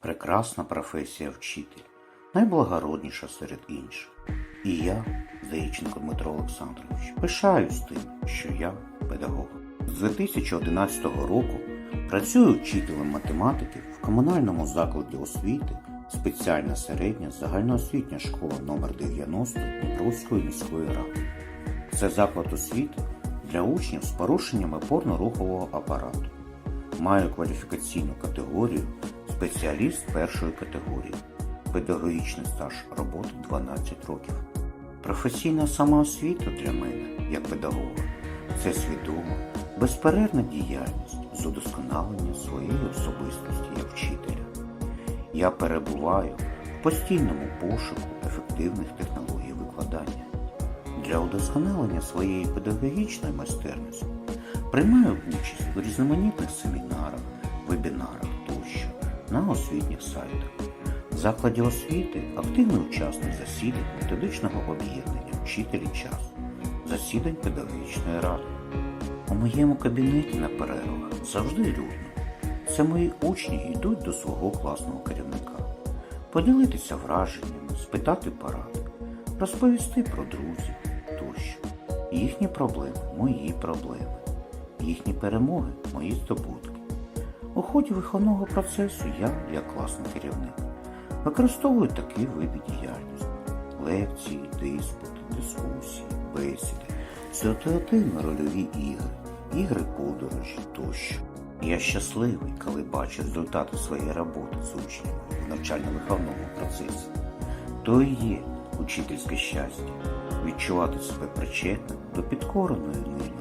Прекрасна професія вчитель, найблагородніша серед інших. І я, Заїченко Дмитро Олександрович, пишаюсь тим, що я педагог. З 2011 року працюю вчителем математики в комунальному закладі освіти спеціальна середня загальноосвітня школа номер 90 Дніпровської міської ради. Це заклад освіти для учнів з порушеннями опорно-рухового апарату. Маю кваліфікаційну категорію спеціаліст першої категорії. Педагогічний стаж роботи 12 років. Професійна самоосвіта для мене, як педагога, це свідома, безперервна діяльність з удосконалення своєї особистості як вчителя. Я перебуваю в постійному пошуку ефективних технологій викладання. Для удосконалення своєї педагогічної майстерності приймаю участь у різноманітних семінарах, на освітніх сайтах. Закладі освіти активний учасник засідань методичного об'єднання «Вчителі час, засідань педагогічної ради. У моєму кабінеті на перервах завжди людно. Це мої учні йдуть до свого класного керівника, поділитися враженнями, спитати поради, розповісти про друзів тощо. Їхні проблеми мої проблеми, їхні перемоги мої здобутки. У ході виховного процесу я, як класний керівник, використовую такі види діяльності: лекції, диспути, дискусії, бесіди, ситуативно рольові ігри, ігри подорожі тощо. Я щасливий, коли бачу результати своєї роботи з учнями в навчально-виховному процесі. То і є учительське щастя відчувати себе причетним до підкореної ним